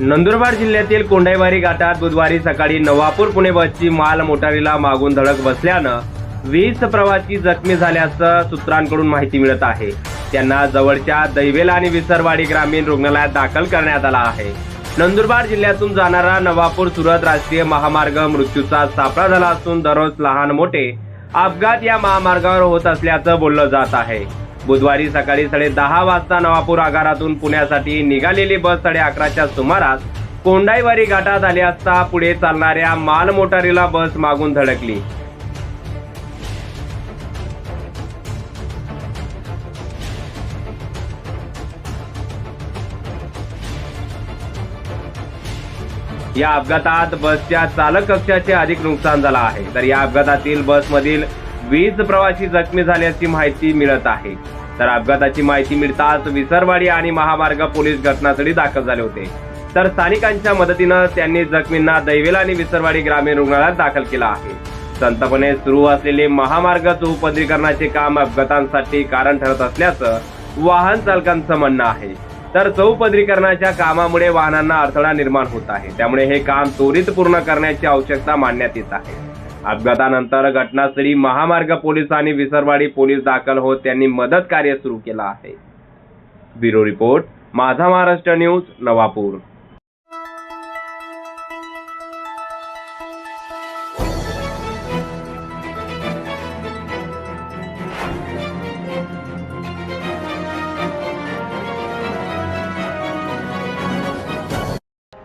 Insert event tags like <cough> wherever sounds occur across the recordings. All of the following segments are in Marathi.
नंदुरबार जिल्ह्यातील कोंडाईवारी घाटात बुधवारी सकाळी नवापूर पुणे बसची माल मोटारीला मागून धडक बसल्यानं वीस प्रवासी जखमी झाल्याचं सूत्रांकडून माहिती मिळत आहे. त्यांना जवळच्या दैवेला आणि विसरवाडी ग्रामीण रुग्णालयात दाखल करण्यात आला आहे. नंदुरबार जिल्ह्यातून जाणारा नवापूर सुरत राष्ट्रीय महामार्ग मृत्यूचा सापळा झाला असून दररोज लहान मोठे अपघात या महामार्गावर होत असल्याचं बोललं जात आहे. बुधवारी सकाळी साडे दहा वाजता नवापूर आगारातून पुण्यासाठी निघालेली बस साडे अकराच्या सुमारास कोंडाईवारी घाटात आली असता पुढे चालणाऱ्या माल मोटारीला बस मागून धडकली. या अपघातात बसच्या चालक कक्षाचे अधिक नुकसान झालं आहे. तर या अपघातातील बसमधील वीज प्रवासी जखमी झाल्याची माहिती मिळत आहे. तर अपघाताची माहिती मिळताच विसरवाडी आणि महामार्ग पोलीस घटनास्थळी दाखल झाले होते. तर स्थानिकांच्या मदतीनं त्यांनी जखमींना दैवेला आणि विसरवाडी ग्रामीण रुग्णालयात दाखल केला आहे. संतपणे सुरू असलेले महामार्ग चौपदरीकरणाचे काम अपघातांसाठी कारण ठरत असल्याचं वाहन चालकांचं म्हणणं आहे. तर चौपदरीकरणाच्या कामामुळे वाहनांना अडथळा निर्माण होत आहे. त्यामुळे हे काम त्वरित पूर्ण करण्याची आवश्यकता मानण्यात येत आहे. अपघातानंतर घटनास्थळी महामार्ग पोलीस आणि विसरवाडी पोलीस दाखल होत त्यांनी मदत कार्य सुरू केलं आहे. ब्युरो रिपोर्ट माझा महाराष्ट्र न्यूज नवापूर.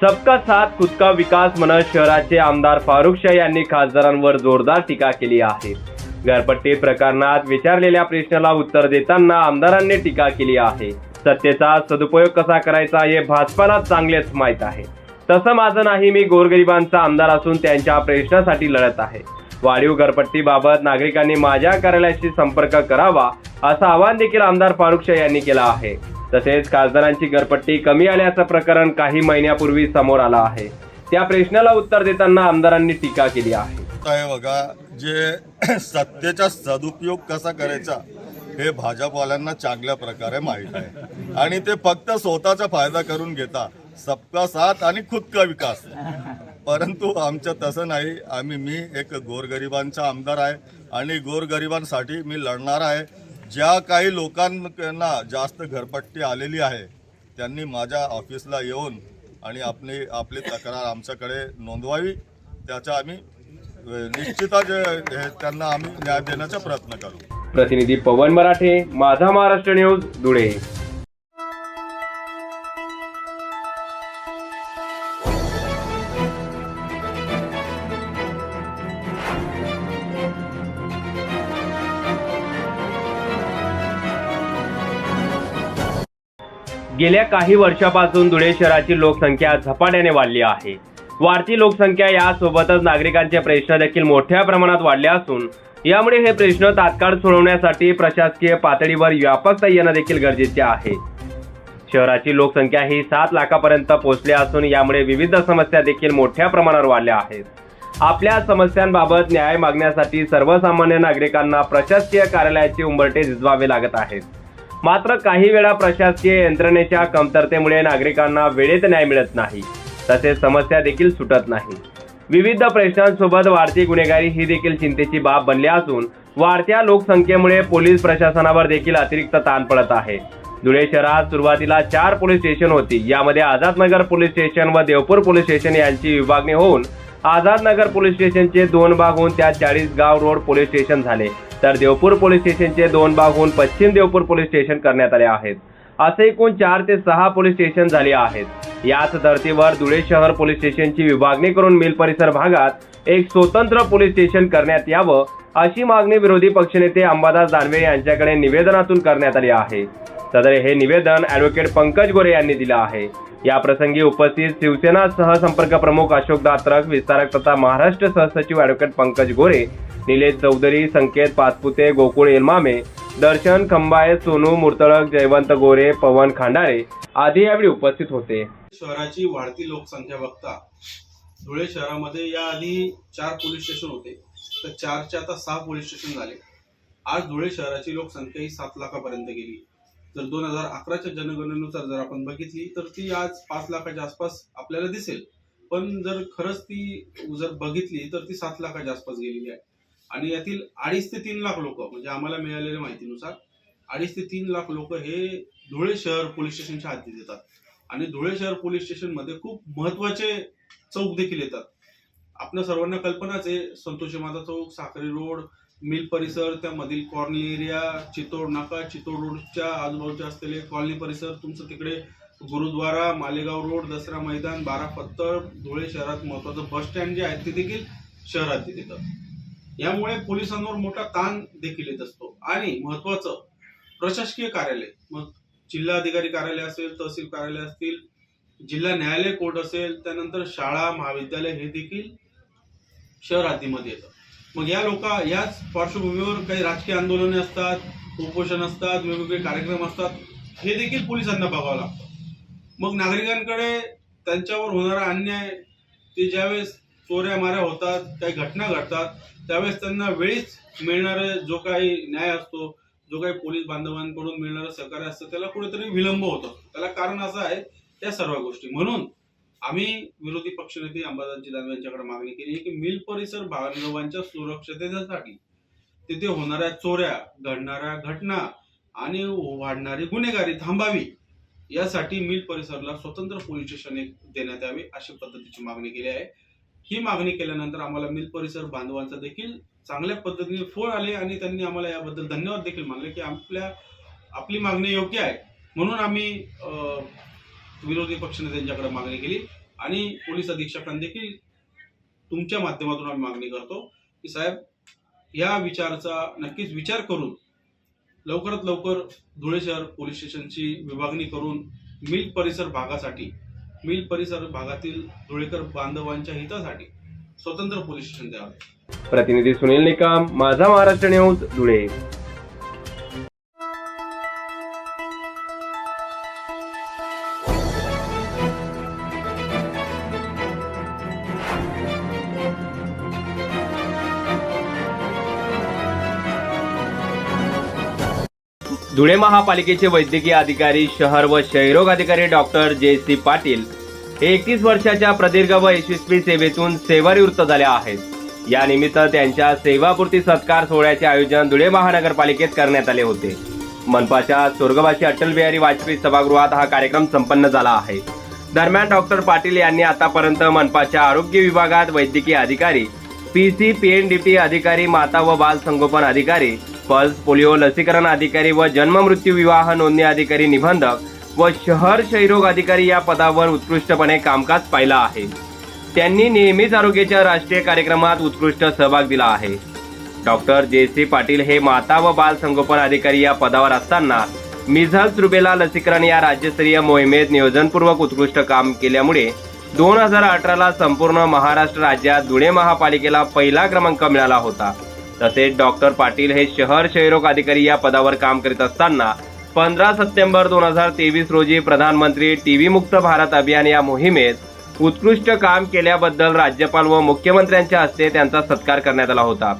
सबका साथ खुद का विकास म्हणत शहराचे आमदार फारुख शाह यांनी खासदारांवर जोरदार टीका केली आहे. घरपट्टी प्रकरणात विचारलेल्या प्रश्नाला उत्तर देताना आमदारांनी टीका केली आहे. सत्तेचा सदुपयोग कसा करायचा हे भाजपाला चांगलेच माहीत आहे. तसं माझं नाही मी गोरगरिबांचा आमदार असून त्यांच्या प्रश्नासाठी लढत आहे. वाढीव घरपट्टीबाबत नागरिकांनी माझ्या कार्यालयाशी संपर्क करावा असं आवाहन देखील आमदार फारुख शाह यांनी केलं आहे. तसेच खासदारांची घरपट्टी कमी आल्याचं प्रकरण काही महिन्यापूर्वी समोर आलं आहे. त्या प्रश्नाला उत्तर देताना आमदारांनी टीका केली आहे. बघा जे <clears throat> सत्तेचा सदुपयोग कसा करायचा हे भाजपवाल्यांना चांगल्या प्रकारे माहीत आहे. आणि ते फक्त स्वतःचा फायदा करून घेता. सबका साथ आणि खुद का विकास. परंतु आमचं तसं नाही. आम्ही मी एक गोरगरिबांचा आमदार आहे. आणि गोरगरिबांसाठी मी लढणार आहे. ज्या काही लोकांना जास्त घरपट्टी आलेली आहे त्यांनी माझ्या ऑफिसला येऊन आणि आपली आपली तक्रार आमच्याकडे नोंदवावी. त्याचा आम्ही निश्चितच हे त्यांना आम्ही न्याय देण्याचा प्रयत्न करू. प्रतिनिधी पवन मराठे माझा महाराष्ट्र न्यूज धुळे. गेल्या काही वर्षापासून धुळे शहराची लोकसंख्या झपाट्याने वाढली आहे. वाढती लोकसंख्या यासोबतच नागरिकांचे प्रश्न देखील मोठ्या प्रमाणात वाढले असून यामुळे हे प्रश्न तात्काळ सोडवण्यासाठी प्रशासकीय पातळीवर व्यापकता येणं देखील गरजेचे आहे. शहराची लोकसंख्या ही सात लाखापर्यंत पोहोचली असून यामुळे विविध समस्या देखील मोठ्या प्रमाणावर वाढल्या आहेत. आपल्या समस्यांबाबत न्याय मागण्यासाठी सर्वसामान्य नागरिकांना प्रशासकीय कार्यालयाचे उंबरटे झिजवावे लागत आहेत. मात्र काही वेळा प्रशासकीय यंत्रणेच्या कमतरतेमुळे नागरिकांना वेळेत न्याय मिळत नाही. तसेच समस्या देखील सुटत नाही. विविध प्रश्नांसोबत वाढती गुन्हेगारी ही देखील चिंतेची बाब बनली असून वाढत्या लोकसंख्येमुळे पोलीस प्रशासनावर देखील अतिरिक्त ताण पडत आहे. धुळे शहरात सुरुवातीला चार पोलीस स्टेशन होती. यामध्ये आझादनगर पोलीस स्टेशन व देवपूर पोलीस स्टेशन यांची विभागणी होऊन आझादनगर पोलीस स्टेशनचे दोन भाग होऊन त्यात चाळीस गाव रोड पोलीस स्टेशन झाले. तर देवपूर पोलीस स्टेशनचे दोन भाग होऊन पश्चिम देवपूर पोलीस स्टेशन करण्यात आले आहेत. असे एकूण चार ते सहा पोलीस स्टेशन झाली आहेत. याच धर्तीवर धुळे शहर पोलीस स्टेशनची विभागणी करून मिल परिसर भागात एक स्वतंत्र पोलीस स्टेशन करण्यात यावं अशी मागणी विरोधी पक्षनेते अंबादास दानवे यांच्याकडे निवेदनातून करण्यात आली आहे. सदर हे निवेदन ॲडव्होकेट पंकज गोरे यांनी दिलं आहे. या प्रसंगी उपस्थित शिवसेना सहसंपर्क प्रमुख अशोक दात्रक विस्तारक तथा महाराष्ट्र सहसचिव ॲडव्होकेट पंकज गोरे निलेश चौधरी संकेत पाचपुते गोकुळ एलमामे दर्शन खंबाळे सोनू मुर्तळक जयवंत गोरे पवन खांडारे आदी यावेळी उपस्थित होते. शहराची वाढती लोकसंख्या बघता धुळे शहरामध्ये याआधी चार पोलीस स्टेशन होते. तर चारचे आता सहा पोलीस स्टेशन झाले. आज धुळे शहराची लोकसंख्या ही सात लाखापर्यंत गेली. जर दोन हजार अकराच्या जनगणनेनुसार जर आपण बघितली तर ती आज पाच लाखाच्या आसपास आपल्याला दिसेल. पण जर खरंच ती जर बघितली तर ती सात लाखाच्या आसपास गेलेली आहे. आणि यातील अडीच ते तीन लाख लोक म्हणजे आम्हाला मिळालेल्या माहितीनुसार अडीच ते तीन लाख लोक हे धुळे शहर पोलीस स्टेशनच्या हद्दीत येतात. आणि धुळे शहर पोलीस स्टेशनमध्ये खूप महत्त्वाचे चौक देखील येतात. आपल्या सर्वांना कल्पनाच आहे संतोषी माता चौक साखरी रोड मिल परिसर त्यामधील कॉर्नी एरिया चितोड नाका चितोड रोडच्या आजूबाजूच्या असलेले कॉलनी परिसर तुमचं तिकडे गुरुद्वारा मालेगाव रोड दसरा मैदान बारा पत्तर धुळे शहरात महत्वाचं बस स्टँड जे आहे ते देखील शहरात येतं यामुळे पोलिसांवर मोठा ताण देखील येत असतो. आणि महत्वाचं प्रशासकीय कार्यालय मग जिल्हाधिकारी कार्यालय असेल तहसील कार्यालय असतील जिल्हा न्यायालय कोर्ट असेल त्यानंतर शाळा महाविद्यालय हे देखील शहर हद्दीमध्ये येतं मग या लोक याच पार्श्वभूमीवर काही राजकीय आंदोलने असतात उपोषण असतात वेगवेगळे कार्यक्रम असतात हे देखील पोलिसांना बघावं लागतं. मग नागरिकांकडे त्यांच्यावर होणारा अन्याय ते ज्यावेळेस चोऱ्या माऱ्या होतात काही घटना घडतात त्यावेळेस त्यांना वेळीच मिळणारे जो काही न्याय असतो जो काही पोलीस बांधवांकडून मिळणारं सहकार्य असतं त्याला कुठेतरी विलंब होतो. त्याला कारण असं आहे त्या सर्व गोष्टी. म्हणून आम्ही विरोधी पक्षनेते अंबादासजी दानवे यांच्याकडे मागणी केली आहे की मिल परिसर बांधवांच्या सुरक्षिततेसाठी तिथे होणाऱ्या चोऱ्या घडणाऱ्या घटना आणि वाढणारी गुन्हेगारी थांबावी यासाठी मिल परिसरला स्वतंत्र पोलीस स्टेशन एक देण्यात यावे अशा पद्धतीची मागणी केली आहे. ही मागणी केल्यानंतर आम्हाला मिल परिसर बांधवांचा देखील चांगल्या पद्धतीने फोड आले आणि त्यांनी आम्हाला याबद्दल धन्यवाद देखील मानले की आपल्या आपली मागणी योग्य आहे. म्हणून आम्ही विरोधी पक्षाने त्यांच्याकडे मागणी केली आणि पोलीस अधीक्षकांनी देखील तुमच्या माध्यमातून आम्ही मागणी करतो की साहेब या विचाराचा नक्कीच विचार करून लवकरात लवकर धुळे शहर पोलीस स्टेशनची विभागणी करून मिल परिसर भागासाठी मिल परिसर भागातील धुळेकर बांधवांच्या हितासाठी स्वतंत्र पोलीस स्टेशन द्यावे प्रतिनिधी सुनील निकाम माझा महाराष्ट्र न्यूज धुळे. धुळे महापालिकेचे वैद्यकीय अधिकारी शहर व क्षयरोग अधिकारी डॉक्टर जे सी पाटील हे एकतीस वर्षाच्या प्रदीर्घ व यशस्वी सेवेतून सेवानिवृत्त झाले आहेत. या निमित्त त्यांच्या सेवापूर्ती सत्कार सोहळ्याचे आयोजन धुळे महानगरपालिकेत करण्यात आले होते. मनपाच्या स्वर्गवासी अटल बिहारी वाजपेयी सभागृहात हा कार्यक्रम संपन्न झाला आहे. दरम्यान डॉक्टर पाटील यांनी आतापर्यंत मनपाच्या आरोग्य विभागात वैद्यकीय अधिकारी P C P N D P अधिकारी माता व बाल संगोपन अधिकारी पल्स पोलिओ लसीकरण अधिकारी व जन्म मृत्यू विवाह नोंदणी अधिकारी निबंधक व शहर क्षयरोग अधिकारी या पदावर उत्कृष्टपणे कामकाज पाहिलं आहे. त्यांनी नेहमीच आरोग्याच्या राष्ट्रीय कार्यक्रमात उत्कृष्ट सहभाग दिला आहे. डॉक्टर जे सी पाटील हे माता व बाल संगोपन अधिकारी या पदावर असताना मिझल्स रुबेला लसीकरण या राज्यस्तरीय मोहिमेत नियोजनपूर्वक उत्कृष्ट काम केल्यामुळे दोन हजार अठराला संपूर्ण महाराष्ट्र राज्यात धुळे महापालिकेला पहिला क्रमांक मिळाला होता. तसेच डॉक्टर पाटील हे शहर क्षयरोग अधिकारी या पदावर काम करीत असताना पंधरा सप्टेंबर दोन हजार तेवीस रोजी प्रधानमंत्री टीव्ही मुक्त भारत अभियान या मोहिमेत उत्कृष्ट काम केल्याबद्दल राज्यपाल व मुख्यमंत्र्यांच्या हस्ते त्यांचा सत्कार करण्यात आला होता.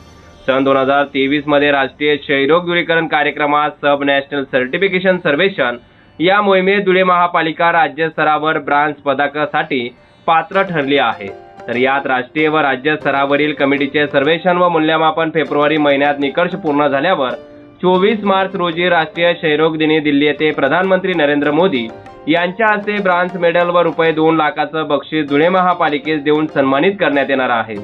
सन दोन हजार तेवीसमध्ये राष्ट्रीय क्षयरोग दूरीकरण कार्यक्रमात सब नॅशनल सर्टिफिकेशन सर्वेक्षण या मोहिमेत धुळे महापालिका राज्य स्तरावर ब्रांच पदकासाठी पात्र ठरली आहे. तर यात राष्ट्रीय व राज्य स्तरावरील कमिटीचे सर्वेक्षण व मूल्यमापन फेब्रुवारी महिन्यात निकष पूर्ण झाल्यावर चोवीस मार्च रोजी राष्ट्रीय क्षयरोग दिनी दिल्ली येथे प्रधानमंत्री नरेंद्र मोदी यांच्या हस्ते ब्रांच मेडल व रुपये दोन लाखाचं बक्षीस धुळे महापालिकेस देऊन सन्मानित करण्यात येणार आहे.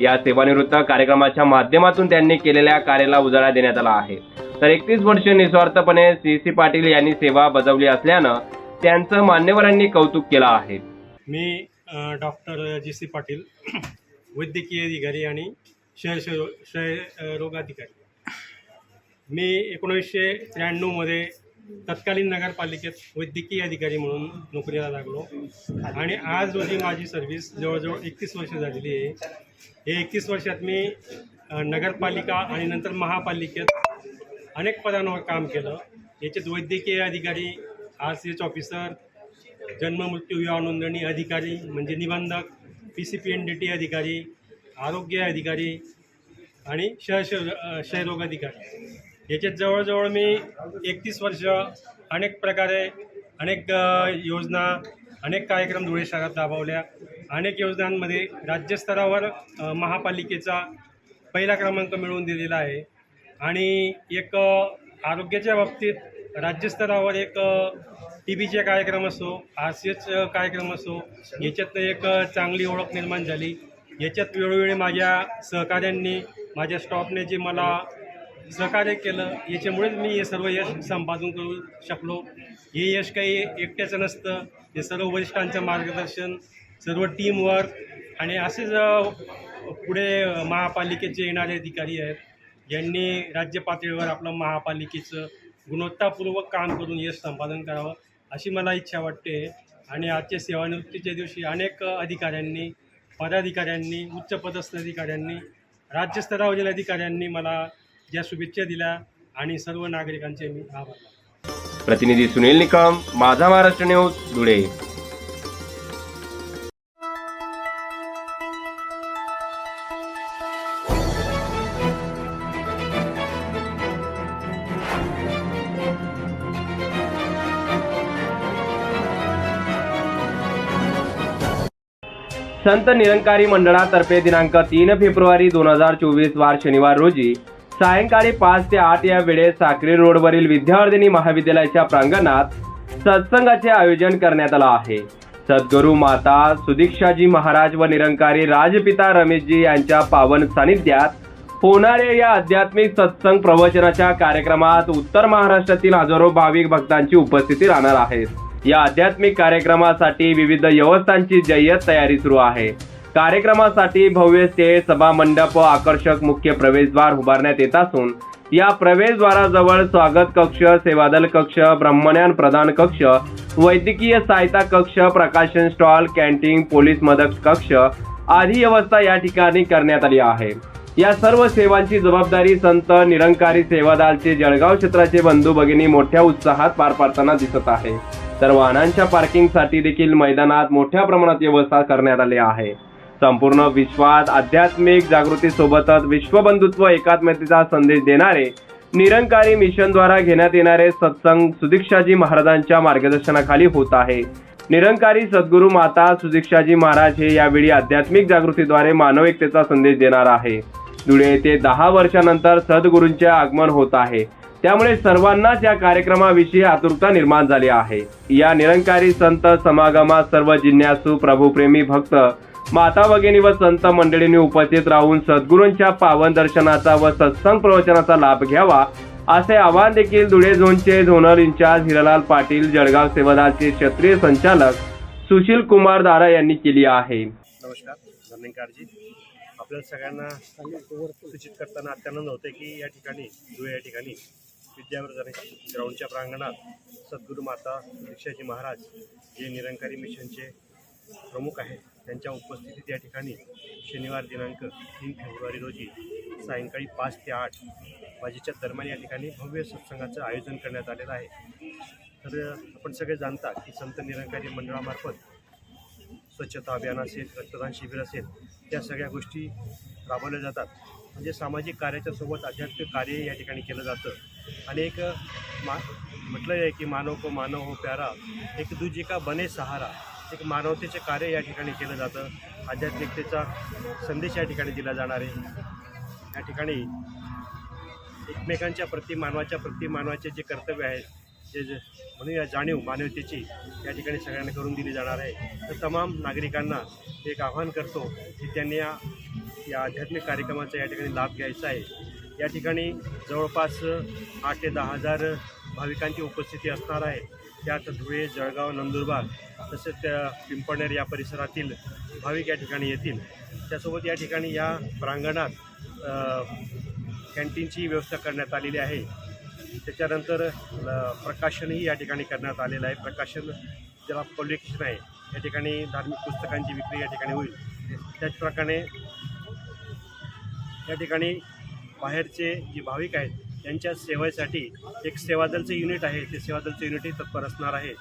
या सेवानिवृत्त कार्यक्रमाच्या माध्यमातून त्यांनी केलेल्या कार्याला उजाळा देण्यात आला आहे. तर एकतीस वर्ष निस्वार्थपणे सी सी पाटील यांनी सेवा बजावली असल्यानं त्यांचं मान्यवरांनी कौतुक केलं आहे. मी डॉक्टर जी सी पाटील <clears throat> वैद्यकीय अधिकारी आणि क्षय क्षय क्षय मी एकोणीसशे त्र्याण्णवमध्ये तत्कालीन नगरपालिकेत वैद्यकीय अधिकारी म्हणून नोकरीला लागलो. आणि आज रोजी माझी सर्व्हिस जवळजवळ एकतीस वर्ष झालेली आहे. हे एकतीस वर्षात मी नगरपालिका आणि नंतर महापालिकेत अनेक पदांवर काम केलं. याच्यात वैद्यकीय अधिकारी आर सी एच ऑफिसर जन्म मृत्यू विवाह नोंदणी अधिकारी म्हणजे निबंधक P C P N D T अधिकारी आरोग्य अधिकारी आणि क्षय क्षयरोग अधिकारी. याच्यात जवळजवळ मी एकतीस वर्ष अनेक प्रकारे अनेक योजना अनेक कार्यक्रम धुळे शहरात राबवल्या. अनेक योजनांमध्ये राज्यस्तरावर महापालिकेचा पहिला क्रमांक मिळवून दिलेला आहे. आणि एक आरोग्याच्या बाबतीत राज्यस्तरावर एक टी व्हीचे कार्यक्रम असो आर कार्यक्रम असो याच्यातनं एक चांगली ओळख निर्माण झाली. याच्यात वेळोवेळी माझ्या सहकाऱ्यांनी माझ्या स्टॉफने जे मला सहकार्य केलं याच्यामुळेच मी हे सर्व यश संपादन करू शकलो. हे यश काही एकट्याचं नसतं. हे सर्व वरिष्ठांचं मार्गदर्शन सर्व टीमवर्क आणि असेच पुढे महापालिकेचे येणारे अधिकारी आहेत. यांनी राज्य पातळीवर आपलं महापालिकेचं गुणवत्तापूर्वक काम करून यश संपादन करावं. अशी मला इच्छा वाटते. आणि आजच्या सेवानिवृत्तीच्या दिवशी अनेक अधिकाऱ्यांनी पदाधिकाऱ्यांनी उच्च पदस्थ अधिकाऱ्यांनी राज्यस्तरावरील अधिकाऱ्यांनी मला ज्या शुभेच्छा दिल्या आणि सर्व नागरिकांचे मी आभार प्रतिनिधी सुनील निकम माझा महाराष्ट्र न्यूज धुळे. संत निरंकारी मंडळातर्फे दिनांक तीन फेब्रुवारी दोन हजार चोवीस वार शनिवार रोजी सायंकाळी पाच ते आठ या वेळेस साक्री रोडवरील विद्यावर्धिनी महाविद्यालयाच्या प्रांगणात सत्संगाचे आयोजन करण्यात आलं आहे. सद्गुरू माता सुदीक्षाजी महाराज व निरंकारी राजपिता रमेशजी यांच्या पावन सानिध्यात होणाऱ्या या आध्यात्मिक सत्संग प्रवचनाच्या कार्यक्रमात उत्तर महाराष्ट्रातील हजारो भाविक भक्तांची उपस्थिती राहणार आहे या आध्यात्मिक कार्यक्रमासाठी विविध व्यवस्थांची जय्यत तयारी सुरू आहे. कार्यक्रमासाठी भव्य स्टेज सभा मंडप व आकर्षक मुख्य प्रवेशद्वार उभारण्यात येत असून या प्रवेशद्वाराजवळ स्वागत कक्ष सेवादल कक्ष ब्रह्मज्ञान प्रदान कक्ष वैद्यकीय सहायता कक्ष प्रकाशन स्टॉल कॅन्टीन पोलीस मदत कक्ष आदी व्यवस्था या ठिकाणी करण्यात आली आहे. या सर्व सेवांची जबाबदारी संत निरंकारी सेवादालचे जळगाव क्षेत्राचे बंधू भगिनी मोठ्या उत्साहात पार पाडताना दिसत आहे. तर वाहनांच्या पार्किंगसाठी देखील मैदानात मोठ्या प्रमाणात व्यवस्था करण्यात आली आहे. संपूर्ण विश्वात आध्यात्मिक जागृतीसोबतच विश्वबंधुत्व एकात्मतेचा संदेश देणारे निरंकारी मिशनद्वारा घेण्यात येणारे सत्संग सुदीक्षाजी महाराजांच्या मार्गदर्शनाखाली होत आहे. निरंकारी सद्गुरू माता सुदीक्षाजी महाराज हे यावेळी आध्यात्मिक जागृतीद्वारे मानविकतेचा संदेश देणार आहे. धुळे येथे दहा वर्षानंतर सद्गुरूंचे आगमन होत आहे. त्यामुळे सर्वांनाच या कार्यक्रमाविषयी आतुरता निर्माण झाली आहे. या निरंकारी संत समागमात सर्व जिज्ञासू प्रभुप्रेमी भक्त माता भगिनी व संत मंडळींनी उपस्थित राहून सद्गुरूंच्या पावन दर्शनाचा व सत्संग प्रवचनाचा लाभ घ्यावा असे आवाहन देखील धुळे झोनचे झोनल इंचार्ज हिरालाल पाटील जळगाव सेवादालचे क्षेत्रीय संचालक सुशील कुमार दारा यांनी केली आहे. नमस्कार आपल्याला सगळ्यांना सूचित करताना अत्यानंद होते की या ठिकाणी धुळे या ठिकाणी विद्यावर्धन ग्राउंडच्या प्रांगणात सद्गुरू माता दीक्षाजी महाराज जे निरंकारी मिशनचे प्रमुख आहेत त्यांच्या उपस्थितीत या ठिकाणी शनिवार दिनांक तीन फेब्रुवारी रोजी सायंकाळी पाच ते आठ वाजेच्या दरम्यान या ठिकाणी भव्य सत्संगाचं आयोजन करण्यात आलेलं आहे. तर आपण सगळे जाणता की संत निरंकारी मंडळामार्फत स्वच्छता अभियान असेल रक्तदान शिबिर असेल त्या सगळ्या गोष्टी राबवल्या जातात. म्हणजे सामाजिक कार्याच्या सोबत आध्यात्मिक कार्य या ठिकाणी केलं जातं. आणि एक मा म्हटलं आहे की मानव को मानव हो प्यारा एक दुजी का बने सहारा. एक मानवतेचे कार्य या ठिकाणी केलं जातं. आध्यात्मिकतेचा संदेश या ठिकाणी दिला जाणार आहे. या ठिकाणी एकमेकांच्या प्रति मानवाच्या प्रति मानवाचे जे कर्तव्य आहेत जे जे म्हणूया जाणीव मानवतेची या ठिकाणी सगळ्यांना करून दिली जाणार आहे. तर तमाम नागरिकांना एक आव्हान करतो की त्यांनी या या आध्यात्मिक कार्यक्रमाचा या ठिकाणी लाभ घ्यायचा आहे. या ठिकाणी जवळपास आठ ते दहा हजार भाविकांची उपस्थिती असणार आहे. त्यात धुळे जळगाव नंदुरबार तसेच त्या पिंपळनेर या परिसरातील भाविक या ठिकाणी येतील. त्यासोबत या ठिकाणी या प्रांगणात कॅन्टीनची व्यवस्था करण्यात आलेली आहे. त्याच्यानंतर प्रकाशनही या ठिकाणी करण्यात आलेलं आहे. प्रकाशन ज्याला पब्लिकेशन आहे या ठिकाणी धार्मिक पुस्तकांची विक्री या ठिकाणी होईल. त्याचप्रकारे या ठिकाणी बाहेरचे जे भाविक आहेत त्यांच्या सेवेसाठी एक सेवादलचं युनिट आहे. ते सेवादलचं युनिटही तत्पर असणार आहे.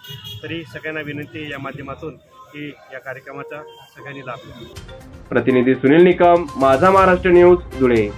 तरी सगळ्यांना विनंती या माध्यमातून की या कार्यक्रमाचा सगळ्यांनी लाभ घ्यावा प्रतिनिधी सुनील निकम माझा महाराष्ट्र न्यूज धुळे.